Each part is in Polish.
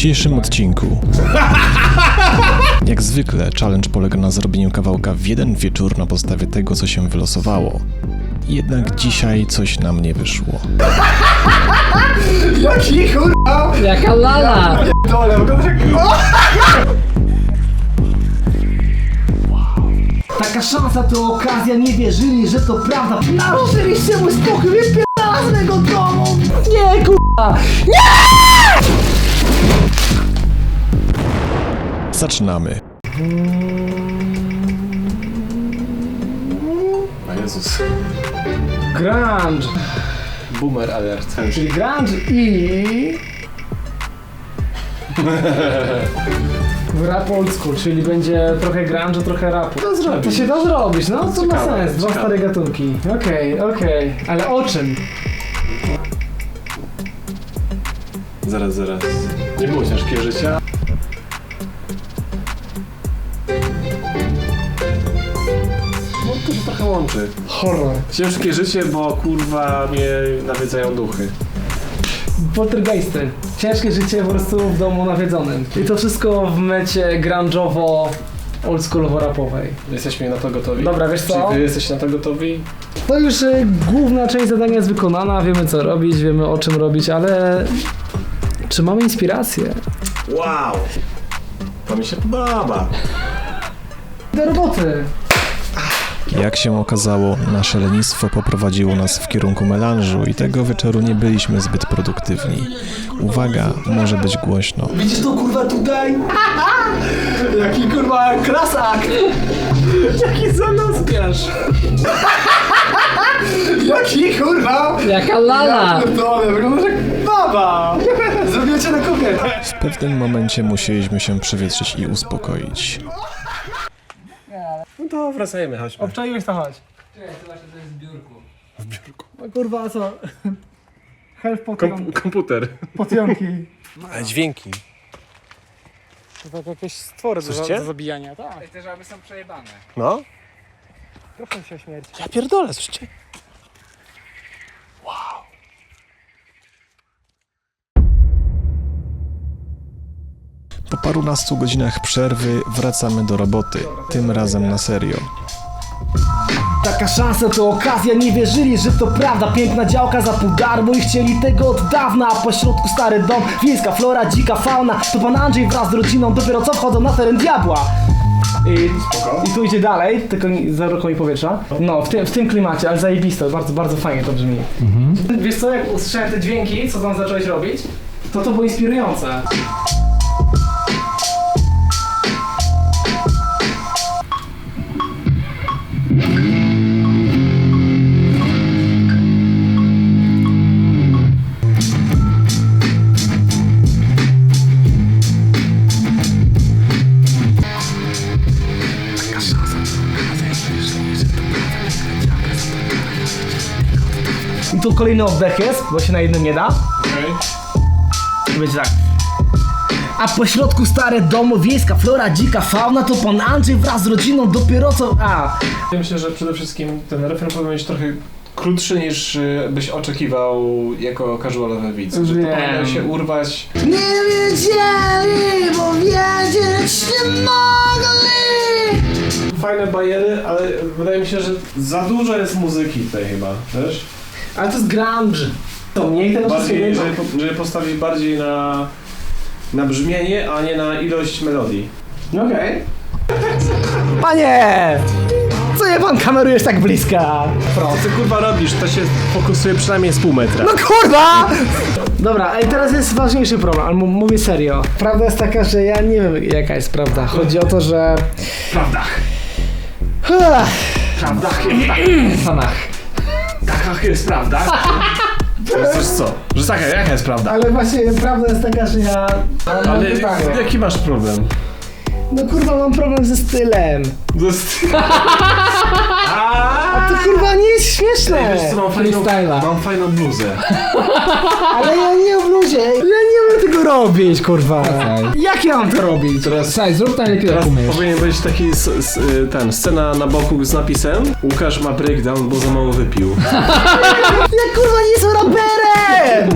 dzisiejszym odcinku. Jak zwykle, challenge polega na zrobieniu kawałka w jeden wieczór na podstawie tego, co się wylosowało. Jednak dzisiaj coś nam nie wyszło. Jaki kurwa! Jaka lala! Dole, bo to Taka szansa to okazja, nie wierzyli, że to prawda Naruszyliście mój spokój, z mego domu Nie kurwa! Zaczynamy. A Jezus. Grunge, Boomer alert. czyli grunge i... Rap old school, czyli będzie trochę grunge, trochę rapu. To zrobić. To się da zrobić, no to ma Ciekawe, sens, dwa ciekawe. stare gatunki. Okej, okej, ale o czym? Zaraz, zaraz. Nie było ciężkiego życia. Łączy. Horror. Ciężkie życie, bo kurwa mnie nawiedzają duchy. Poltergeisty. Ciężkie życie po prostu w domu nawiedzonym. I to wszystko w mecie grunge'owo oldschoolowo-rapowej. Jesteśmy na to gotowi? Dobra, wiesz co? Czy wy jesteście na to gotowi? To już y, główna część zadania jest wykonana, wiemy co robić, wiemy o czym robić, ale czy mamy inspirację? Wow! To mi się podoba. Do roboty! Jak się okazało, nasze lenistwo poprowadziło nas w kierunku melanżu i tego wieczoru nie byliśmy zbyt produktywni. Uwaga, może być głośno. Widzisz to kurwa tutaj? Jaki kurwa krasak! Jaki zanozbiarz! Jaki kurwa! Jaka lala! Dole, wyglądasz jak baba! Zrobiłem cię na kobietę! W pewnym momencie musieliśmy się przewietrzyć i uspokoić. No to wracajmy, chodźmy. Obczaiłeś to chodź. W biurku. No kurwa, a co? Help potion, komputer. potionki. Ale dźwięki. To tak jakieś stwory do, Słyszycie? do zabijania, tak. Te żaby są przejebane. No? Proszę się śmierć. Ja pierdolę, słyszycie? Parunastu godzinach przerwy wracamy do roboty, tym razem na serio. Taka szansa to okazja, nie wierzyli, że to prawda Piękna działka za pół darmo i chcieli tego od dawna A po środku stary dom, wiejska flora, dzika fauna To pan Andrzej wraz z rodziną dopiero co wchodzą na teren diabła i, I tu idzie dalej, tylko za rokami powietrza. No, w tym, w tym klimacie, ale zajebiste, bardzo, bardzo fajnie to brzmi. Wiesz co, jak usłyszałem te dźwięki, co tam zacząłeś robić, to to było inspirujące. I tu kolejny oddech jest, bo się na jednym nie da. Będzie tak. A po środku stare domo, wiejska flora, dzika fauna To pan Andrzej wraz z rodziną dopiero co... A, Ja myślę, że przede wszystkim ten refren powinien być trochę krótszy niż y, byś oczekiwał jako casualowy widz. Że to Wiem. powinno się urwać. Nie wiedzieli, bo wiedzieć nie mogli Fajne bajery, ale wydaje mi się, że za dużo jest muzyki tutaj chyba, wiesz? Ale to jest grunge To mniej tego Bardziej, wszystkiego że, po- że postawi bardziej na, na brzmienie, a nie na ilość melodii. No Okej Panie! Co je pan kamerujesz tak bliska? Co ty kurwa robisz? To się fokusuje przynajmniej z pół metra. No kurwa! Dobra, ej, teraz jest ważniejszy problem, ale mówię serio. Prawda jest taka, że ja nie wiem jaka jest prawda. Chodzi o to, że... Prawda. Ach, Prawda. Sanach. Taka jest prawda. Wiesz co? Że taka, jaka jest prawda? Ale właśnie prawda jest taka, że ja... Mam Ale pytanie. jaki masz problem? No kurwa, mam problem ze stylem. To jest... A to kurwa nie jest śmieszne. Wiesz co, mam fajną, mam fajną bluzę. Ale ja nie o bluzie. Ja robić, kurwa. Jak ja mam to robić? Słuchaj, zrób najlepiej jak Teraz umiesz. powinien być taki s, s, y, ten, scena na boku z napisem Łukasz ma breakdown, bo za mało wypił. Ja kurwa nie jestem raperem!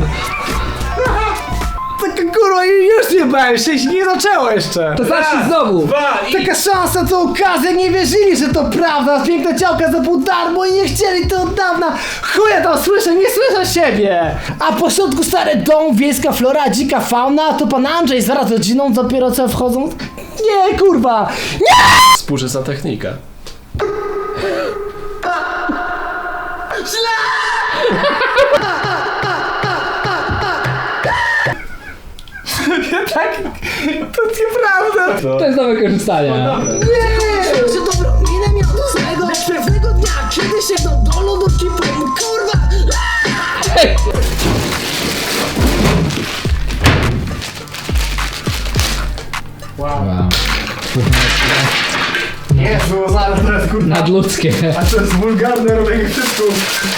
Taka kurwa, już nie bałem się, się nie zaczęło jeszcze. To zacznij znowu! Dwa i... Taka szansa to okazja, nie wierzyli, że to prawda Piękna działka za pół darmo i nie chcieli to od dawna Chuja tam słyszę, nie słyszę siebie A po środku stary dom, wiejska flora, dzika fauna To pan Andrzej zaraz z rodziną dopiero co wchodzą Nie kurwa, nie! Współczesna technika. Tak, to nieprawda To jest do wykorzystania. Nie! Że dobrą minę miał do Pewnego dnia, kiedy się do, do lodówki powiem Kurwa! Wow. Nie, było zaraz teraz kurwa Nadludzkie. A to jest wulgarne robienie wszystko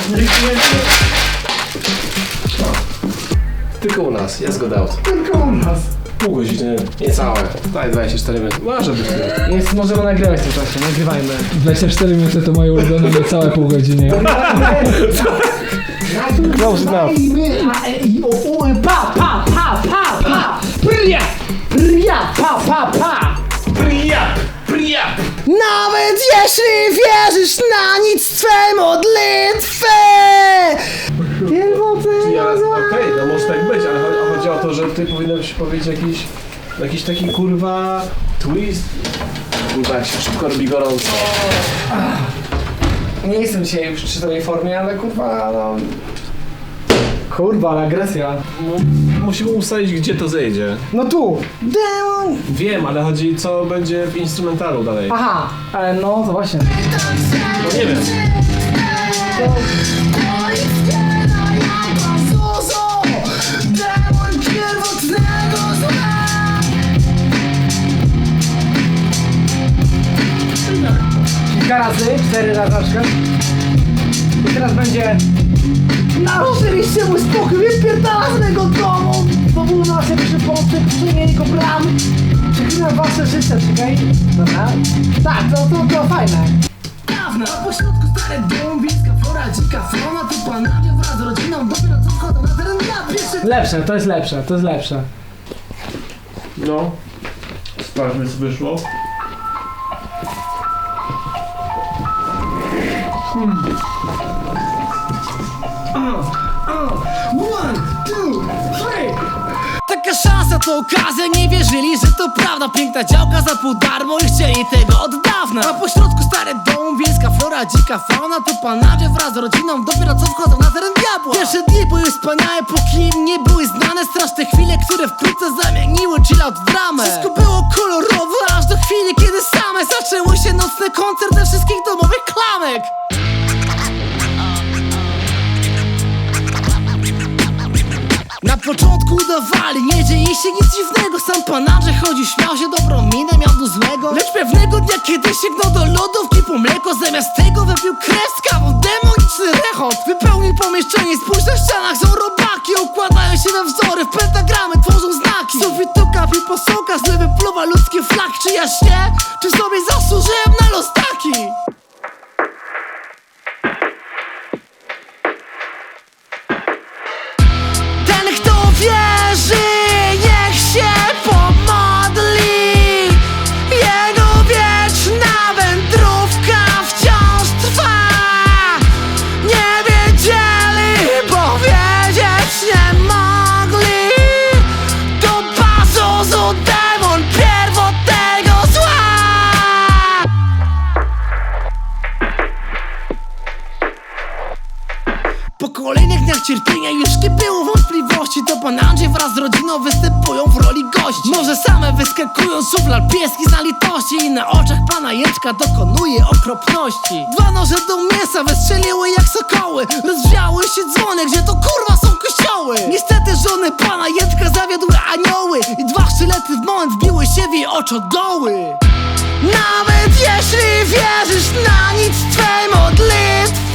Nikt nie Tylko u nas, jest go out. tylko u nas Pół godziny, niecałe. Daj 24 minuty. Może być tyle. Jest, możemy nagrywać w tym czasie, nagrywajmy 24 minuty to moje ulubione niecałe pół godziny. Close enough. E, e, pa, pa, pa, pa, pa. Pria, pria, pa, pa, pa. Pria! Pria! Nawet jeśli wierzysz na nic Twe modlitwy Pierwotnego Ja, zła Okej, chodzi, chodzi o to, że ty powinieneś powiedzieć jakiś, jakiś taki kurwa twist. Kurwa, jak się szybko robi gorąco. Nie jestem dzisiaj w szczytowej formie, ale kurwa, no... Kurwa, ale agresja. No, musimy ustalić, gdzie to zejdzie. No tu. Demon. Wiem, ale chodzi, co będzie w instrumentalu dalej. Aha, ale no to właśnie. No nie wiem. Razy, cztery razy na przykład. I teraz będzie... Naruszyliście mój spokój, wypierdala z mego domu! To był nasz pierwszy pomocy, przyjmieli go bram! Przeklinam wasze życie, czekaj. Dobra. Tak, to, to, to fajne. Dawna, a po środku stary dom, wiejska flora, dzika fauna, tu panowie wraz z rodziną dopiero co wchodzą na teren dla pierwszy... Lepsze, to jest lepsze, to jest lepsze. No. Sprawdźmy, co wyszło. Taka szansa to okazja, nie wierzyli, że to prawda. Piękna działka za pół darmo i chcieli tego od dawna. A po środku stary dom, wiejska flora, dzika fauna. To panadzie wraz z rodziną dopiero co wchodzą na teren diabła. Pierwsze dni były wspaniałe, póki im nie były znane. Straszne chwile, które wkrótce zamieniły chillout w dramę. Wszystko było kolorowe, aż do chwili, kiedy same Zaczęły się nocne koncerty nie dzieje się nic dziwnego. Sam pan Andrzej chodził, śmiał się, dobrą minę miał do złego. Lecz pewnego dnia, kiedy sięgnął do lodówki po mleko Zamiast tego wypił krew z kawą, demoniczny rechot Wypełnił pomieszczenie, spójrz na ścianach są robaki Układają się na wzory, w pentagramy tworzą znaki. Sufit to kapi posoka, z lewy pluwa ludzkie flag Czy ja wyskakują szuflad pieski z litości I na oczach pana Jęczka dokonuje okropności. Dwa noże do mięsa wystrzeliły jak sokoły. Rozwiały się dzwony, gdzie to kurwa są kościoły. Niestety żony pana Jęczka zawiodły anioły. I dwa sztylety w moment wbiły się w jej oczodoły Nawet jeśli wierzysz na nic Twej modlitwy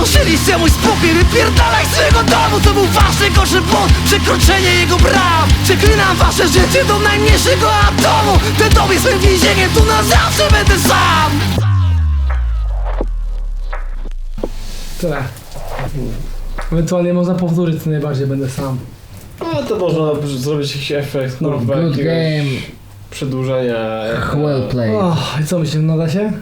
Naruszyliście mój spokój, wypierdalaj z swojego domu To był wasz najgorszy błąd, przekroczenie jego bram Przeklinam wasze życie do najmniejszego atomu Ten dom jest moim więzieniem, tu na zawsze będę sam Tyle. Ewentualnie można powtórzyć, co najbardziej będę sam. No to można zrobić jakiś efekt, No, kurwa, Good jakiegoś game, przedłużenia. well played. Oh, I co myślisz, nada się?